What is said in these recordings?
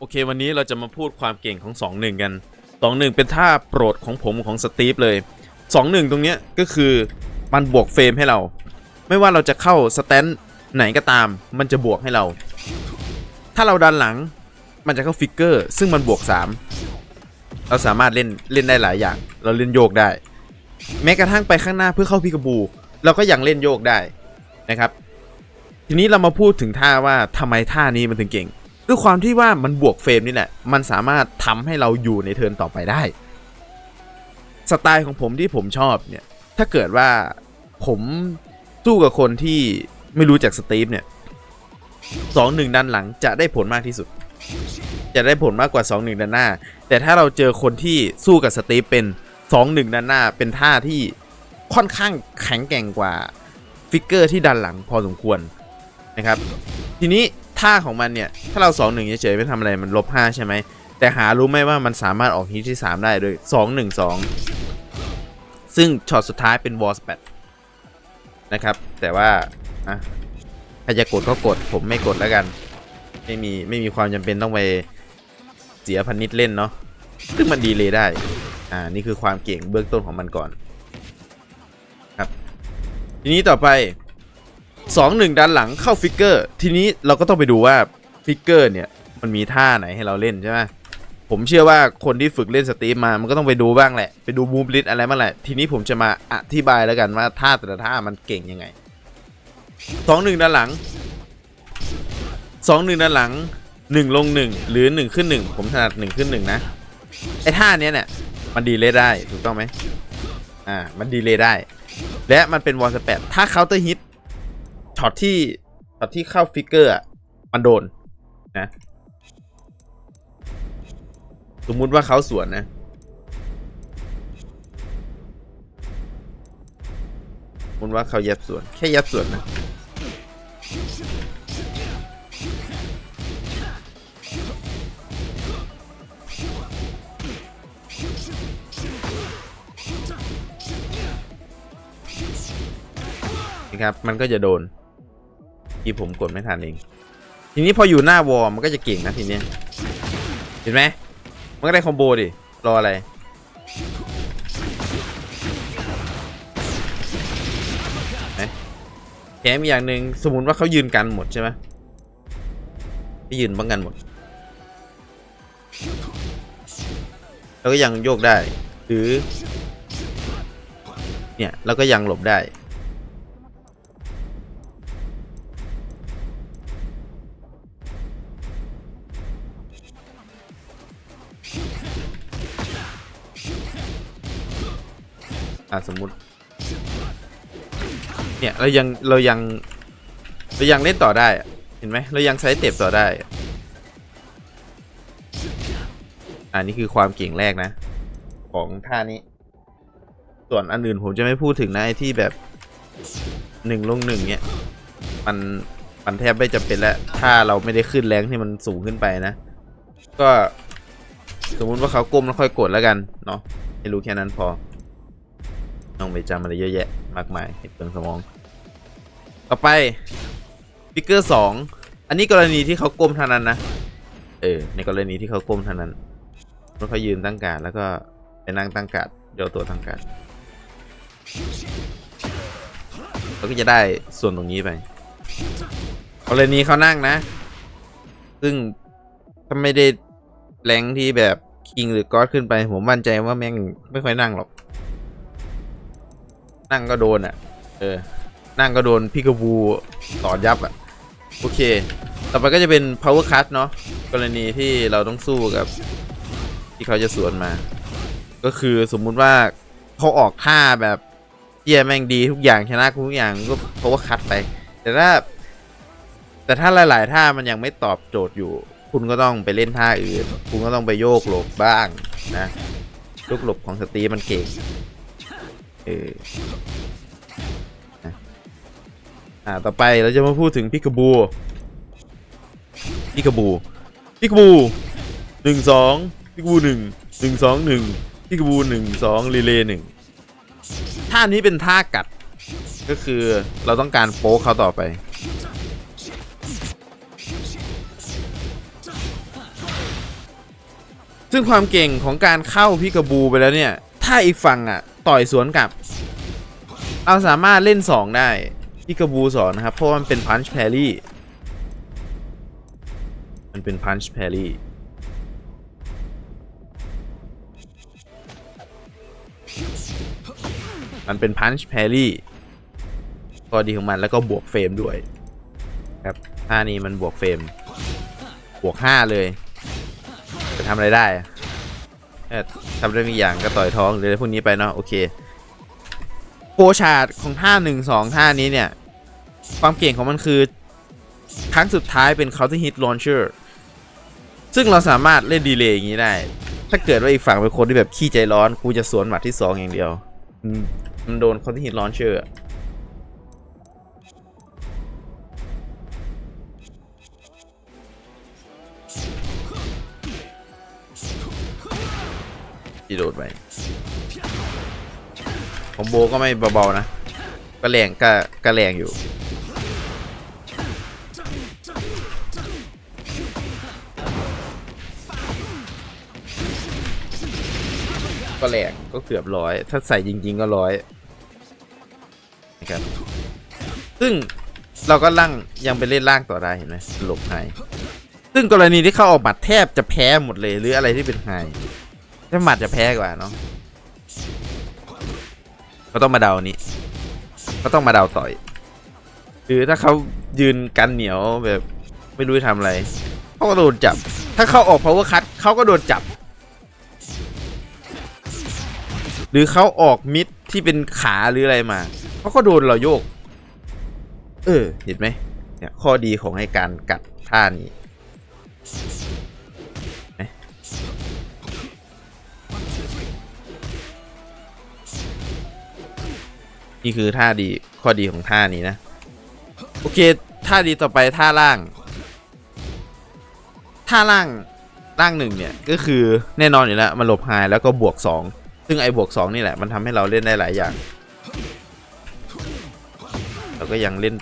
โอเควันนี้เราจะมาพูดความเก่งของ 2-1 กัน 2-1 เป็นท่าโปรดของผมของสตีฟเลย 2-1 ตรงเนี้ยก็คือมันบวกเฟรมให้เรา ไม่ว่าเราจะเข้าสแตนไหนก็ตาม มันจะบวกให้เรา ถ้าเราดันหลังมันจะเข้าฟิกเกอร์ ซึ่งมันบวก 3 เราสามารถเล่นเล่นได้หลายอย่าง เราเล่นโยกได้ แม้กระทั่งไปข้างหน้าเพื่อเข้าพิกาบู เราก็ยังเล่นโยกได้นะครับ ทีนี้เรามาพูดถึงท่าว่าทำไมท่านี้มันถึงเก่ง ด้วยความที่ว่ามันบวกเฟรมนี่แหละมันสามารถทำให้เราอยู่ในเทิร์นต่อไปได้ สไตล์ของผมที่ผมชอบเนี่ย ถ้าเกิดว่าผมสู้กับคนที่ไม่รู้จักสตีฟเนี่ยสองหนึ่งด้านหลังจะได้ผลมากที่สุด จะได้ผลมากกว่า2อหนึ่งด้านหน้า แต่ถ้าเราเจอคนที่สู้กับสตีฟเป็น2อหนึ่งด้านหน้า เป็นท่าที่ค่อนข้างแข็งแกร่งกว่าฟิกเกอร์ที่ดันหลังพอสมควรนะครับ ทีนี้ ท่าของมันเนี่ย ถ้าเรา 2 1เฉยๆไม่ทำอะไรมันลบ5ใช่ไหม แต่หารู้ไหมว่ามันสามารถออกฮิตที่ 3 ได้ด้วย2 1 2 ซึ่งช็อตสุดท้ายเป็นวอลสเปดนะครับ แต่ว่าอะใครจะกดก็กดผมไม่กดแล้วกัน ไม่มีไม่มีความจำเป็นต้องไปเสียพันนิดเล่นเนาะซึ่งมันดีเลยได้ อ่า นี่คือความเก่งเบื้องต้นของมันก่อน ครับ ทีนี้ต่อไป สองหนึ่งด้านหลังเข้าฟิกเกอร์ ทีนี้เราก็ต้องไปดูว่าฟิกเกอร์เนี่ยมันมีท่าไหนให้เราเล่นใช่ไหมผมเชื่อว่าคนที่ฝึกเล่นสตรีมมา มันก็ต้องไปดูบ้างแหละ ไปดูมูฟลิสอะไรมาแหละ ทีนี้ผมจะมาอธิบายแล้วกันว่าท่าแต่ละท่ามันเก่งยังไงสองหนึ่งด้านหลังสองหนึ่งด้านหลังหนึ่งลงหนึ่งหรือหนึ่งขึ้นหนึ่งผมถนัดหนึ่งขึ้นหนึ่งนะไอ้ท่าเนี้ยเนี่ยมันดีเลยได้ถูกต้องไหมอ่ามันดีเลยได้ และมันเป็นวอลสเปดถ้าเคาน์เตอร์ฮิต ช็อตที่ช็อตที่เข้าฟิกเกอร์มันโดนนะสมมุติว่าเขาสวนนะ สมมติว่าเขาย็บสวน แค่ย็บสวนนะ นะครับ มันก็จะโดน ที่ผมกดไม่ทันเอง ทีนี้พออยู่หน้าวอลมันก็จะเก่งนะทีเนี้ยเห็นไหมมันก็ได้คอมโบดิ รออะไร แถมอีอย่างหนึ่งสมมติว่าเขายืนกันหมดใช่ไหมไม่ยืนป้องกันหมดเราก็ยังโยกได้ หรือ เนี่ยเราก็ยังหลบได้ อะสมมุติ เนี่ยเรายังเรายังเรายังเล่นต่อได้เห็นไหมเรายังใช้เต็บต่อได้อะอ่านี่คือความเก่งแรกนะ ของท่านี้ ส่วนอันอื่นผมจะไม่พูดถึงนะไอ้ที่แบบหนึ่งลงหนึ่งเนี่ยมันมันแทบไม่จำเป็นแล้วถ้าเราไม่ได้ขึ้นแรงที่มันสูงขึ้นไปนะ ก็สมมุติว่าเขาก้มแล้วค่อยกดแล้วกันเนาะให้รู้แค่นั้นพอ ต้องไปจำอะไรเยอะแยะมากมายให้เปลืองสมอง ต่อไปฟิกเกอร์สองอันนี้กรณีที่เขาก้มเท่านั้นนะ เออ ในกรณีที่เขาก้มเท่านั้นเมื่อเขายืนตั้งการแล้วก็ไปนั่งตั้งการดย่อตัวตั้งการเราก็จะได้ส่วนตรงนี้ไปกรณีเขานั่งนะ ซึ่งถ้าไม่ได้แรงที่แบบคิงหรือก็อดขึ้นไป ผมมั่นใจว่าแม่งไม่ค่อยนั่งหรอก นั่งก็โดนอะ เออ นั่งก็โดนพิกาบูต่อยับอะ โอเค ต่อไปก็จะเป็น power cut เนาะกรณีที่เราต้องสู้กับ ที่เขาจะสวนมา ก็คือสมมุติว่าเขาออกท่าแบบเยี่ยแม่งดีทุกอย่างชนะทุกอย่างก็ power cut ไป แต่ถ้า แต่ถ้าหลาย ๆ ท่ามันยังไม่ตอบโจทย์อยู่ คุณก็ต้องไปเล่นท่าอื่น คุณก็ต้องไปโยกหลบบ้างนะโยกหลบของสตีมันเก่ง เออนะอ่าต่อไปเราจะมาพูดถึงพิกบูพิกบูพิกบูหนึ่งสองพิกบูหนึ่งหนึ่งสองหนึ่งพิกบูหนึ่งสองรีเลย์หนึ่งท่านี้เป็นท่ากัด ก็คือเราต้องการโป๊กเขาต่อไปซึ่งความเก่งของการเข้าพิกบูไปแล้วเนี่ย ถ้าอีกฝั่งอะ ต่อยสวนกลับเอาสามารถเล่น 2 ได้พิกาบูสอนนะครับ เพราะมันเป็นพันช์แพรี่มันเป็นพันช์แพรี่มันเป็นพันช์แพรี่ข้อดีของมันแล้วก็บวกเฟรมด้วย ครับท่านี้มันบวกเฟรม บวก 5 เลย จะทำอะไรได้ ทำได้ไม่อย่างก็ต่อยท้องหรืออะไรพวกนี้ไปเนาะโอเคโปรชาดของท่า1 2ท่านี้เนี่ย ความเก่งของมันคือครั้งสุดท้ายเป็น counter hit launcher ซึ่งเราสามารถเล่นดีเลย์อย่างนี้ได้ ถ้าเกิดว่าอีกฝั่งเป็นคนที่แบบขี้ใจร้อนกูจะสวนหมัดที่2องอย่างเดียวมันโดน counter hit launcher อะ ที่โดดไปคอมโบก็ไม่เบาๆนะก็แรงก็ก็แรงอยู่ก็แรงก็เกือบร้อย ถ้าใส่จริง ๆ ก็ร้อยนะครับ ซึ่งเราก็ล่างยังไปเล่นล่างต่อได้เห็นไหมหลบไฮซึ่งกรณีที่เขาออกหมัดแทบจะแพ้หมดเลยหรืออะไรที่เป็นไฮ ถ้าหมัดจะแพ้กว่าเนาะก็ต้องมาเดานี้ ก็ต้องมาเดาต่อย คือถ้าเขายืนกันเหนียวแบบไม่รู้จะทำอะไรเขาก็โดนจับ ถ้าเขาออก power cut เขาก็โดนจับ หรือเขาออกมิดที่เป็นขาหรืออะไรมา เขาก็โดนเราโยก เออ เห็นไหมเนี่ยข้อดีของไอ้การกัดท่านี้ นี่คือท่าดีข้อดีของท่านี้นะ โอเคท่าดีต่อไปท่าล่าง ท่าล่างล่างหนึ่งเนี่ยก็คือแน่นอนอยู่แล้วมันหลบไฮแล้วก็บวก 2 ซึ่งไอ้บวก 2 นี่แหละ มันทำให้เราเล่นได้หลายอย่าง เราก็ยังเล่น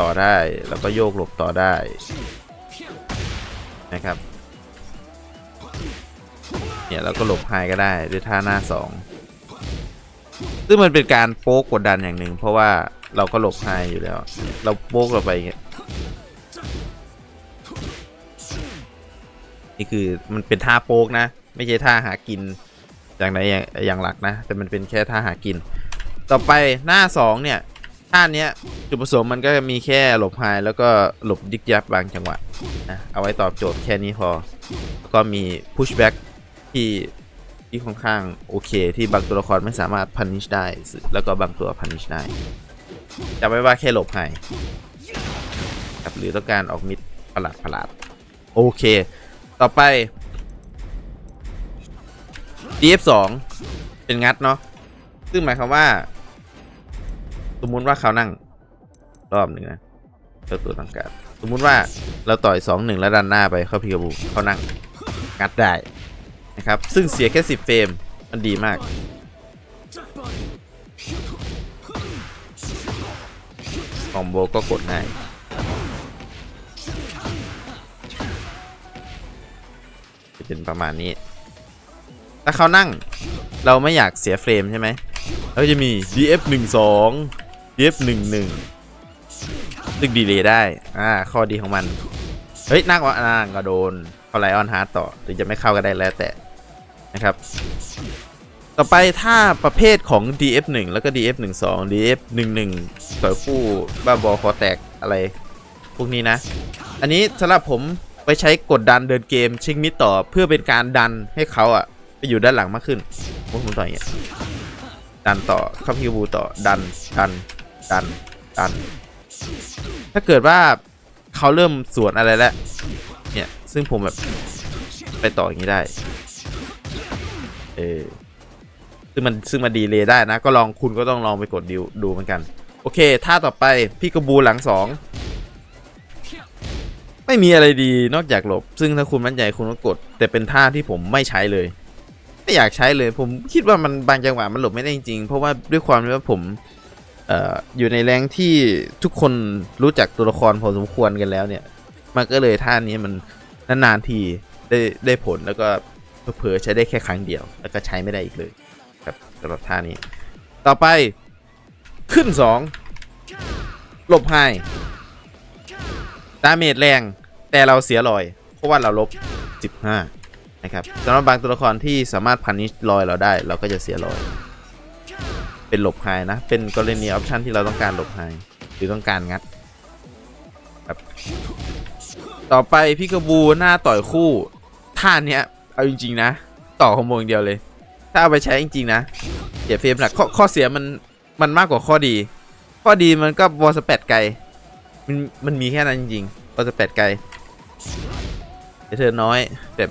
ต่อได้แล้วก็โยกหลบต่อได้นะครับ เนี่ยเราก็หลบไฮก็ได้ด้วยท่าหน้า 2 ซึ่งมันเป็นการโป๊กกดดันอย่างหนึ่ง เพราะว่าเราก็หลบไฮอยู่แล้ว เราโป๊กเราไปอย่างเงี้ยนี่คือมันเป็นท่าโป๊กนะ ไม่ใช่ท่าหากินอย่างไหนอย่างอย่างหลักนะ แต่มันเป็นแค่ท่าหากิน ต่อไปหน้า 2 เนี่ยท่าเนี้ยจุดประสงค์มันก็มีแค่หลบไฮแล้วก็หลบดิกยับบางจังหวะนะเอาไว้ตอบโจทย์แค่นี้พอแล้วก็มี pushback ที่ ที่ค่อนข้างโอเคที่บางตัวละครไม่สามารถ punish ได้ แล้วก็บางตัว punish ได้จำไว้ว่าแค่หลบไฮครับหรือต้องการออกมิดประหลาดประหลาดโอเค ต่อไป DF2 เป็นงัดเนาะซึ่งหมายความว่า สมมุติว่าเขานั่ง รอบหนึ่งนะเจ้าตัวต่างการสมมุติว่าเราต่อย2 1แล้วดันหน้าไปเข้าพีกาบูเขานั่งงัดได้ นะครับ ซึ่งเสียแค่ 10 เฟรม มันดีมาก คอมโบก็กดง่ายจะเป็นประมาณนี้ ถ้าเขานั่ง เราไม่อยากเสียเฟรมใช่ไหมเราจะมี df 1 2 df 1 1ซึ่งดีเลย์ได้ อ่า ข้อดีของมัน ฮ้ยนั่งว่านั่งก็โดนเขาไลออนฮาร์ดต่อหรือจะไม่เข้าก็ได้แล้วแต่นะครับ ต่อไปถ้าประเภทของ df 1 แล้วก็ df 1 2 df 1 1 ต่อยคู่บ้าบอคอแตกอะไร พวกนี้นะ อันนี้สำหรับผมไปใช้กดดันเดินเกมชิงมิดต่อเพื่อเป็นการดันให้เขาอะไปอยู่ด้านหลังมากขึ้นพวกผมต่อยเงี้ยดันต่อเข้าพิวบูต่อดันดันดันดัน ถ้าเกิดว่า เขาเริ่มสวนอะไรแล้วเนี่ย ซึ่งผมแบบไปต่ออย่างนี้ได้ เออซึ่งมันซึ่งมันดีเลยได้นะ ก็ลองคุณก็ต้องลองไปกดดิวดูเหมือนกัน โอเคท่าต่อไปพี่กระบูหลังสองไม่มีอะไรดีนอกจากหลบ ซึ่งถ้าคุณมั่นใจคุณก็กด แต่เป็นท่าที่ผมไม่ใช้เลย ไม่อยากใช้เลย ผมคิดว่ามันบางจังหวะมันหลบไม่ได้จริงๆเพราะว่าด้วยความที่ว่าผม อยู่ในแรงที่ทุกคนรู้จักตัวละครพอสมควรกันแล้วเนี่ย มันก็เลยท่านี้มันนานๆทีได้ได้ผลแล้วก็เผลอใช้ได้แค่ครั้งเดียว แล้วก็ใช้ไม่ได้อีกเลยครับสำหรับท่านี้ ต่อไปขึ้น2หลบไฮดาเมจแรงแต่เราเสียรอย เพราะว่าเราลบ 15 นะครับสำหรับบางตัวละครที่สามารถพันนิชรอยเราได้ เราก็จะเสียรอย เป็นหลบไฮนะ เป็นกรณีออปชันที่เราต้องการหลบไฮหรือต้องการงัดครับต่อไปพิกาบูหน้าต่อยคู่ท่าเนี้ยเอาจริง ๆ นะ ต่อคอมโบอย่างเดียวเลย ถ้าเอาไปใช้จริง ๆ นะเสียเฟรมหลักข้อเสียมันมันมากกว่าข้อดี ข้อดีมันก็วอลสเปดไกลมันมันมีแค่นั้นจริงๆวอลสเปดไกลเธอน้อยแต่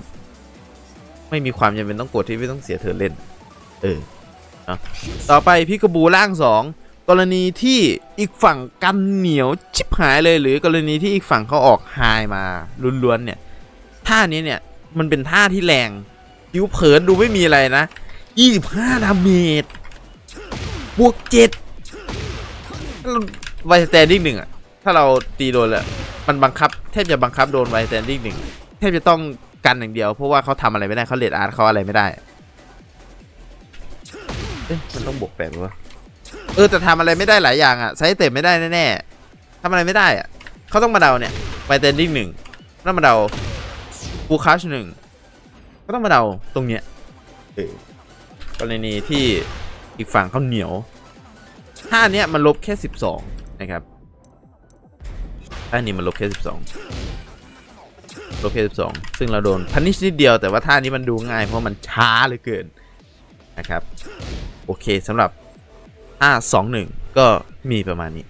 ไม่มีความจำเป็นต้องกดที่ไม่ต้องเสียเธอเล่น เออ นะต่อไปพิกาบูล่างสองกรณีที่อีกฝั่งกันเหนียวชิบหายเลยหรือกรณีที่อีกฝั่งเขาออกไฮมาล้วนๆเนี่ยท่านี้เนี่ยมันเป็นท่าที่แรงผิวเผินดูไม่มีอะไรนะ25ดาเมจบวก7ไวสแตนดิ้งหนึ่งอะถ้าเราตีโดนแล้วมันบังคับแทบจะบังคับโดนไวสแตนดิ้งหนึ่งแทบจะต้องกันอย่างเดียว เพราะว่าเขาทำอะไรไม่ได้เขาเลดอาร์ตเขาอะไรไม่ได้ อ๊ะมันต้องบวกแปดปะวะเออแต่ทำอะไรไม่ได้หลายอย่างอะไซส์เต็มไม่ได้แน่ๆทำอะไรไม่ได้อะเขาต้องมาเดาเนี่ยไวสแตนดิ้งหนึ่งต้องมาเดาฟูคัชหนึ่งก็ต้องมาเดาตรงเนี้ยเออกรณีที่อีกฝั่งเขาเหนียวท่าเนี้ยมันลบแค่12นะครับท่านี้มันลบแค่12ลบแค่12ซึ่งเราโดนพันิชนิดเดียวแต่ว่าท่านี้มันดูง่ายเพราะมันช้าเหลือเกินนะครับ โอเคสำหรับ 521 ก็มีประมาณนี้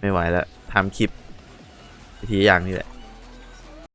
ไม่ไหวแล้วทำคลิปวิธีอย่างนี้แหละ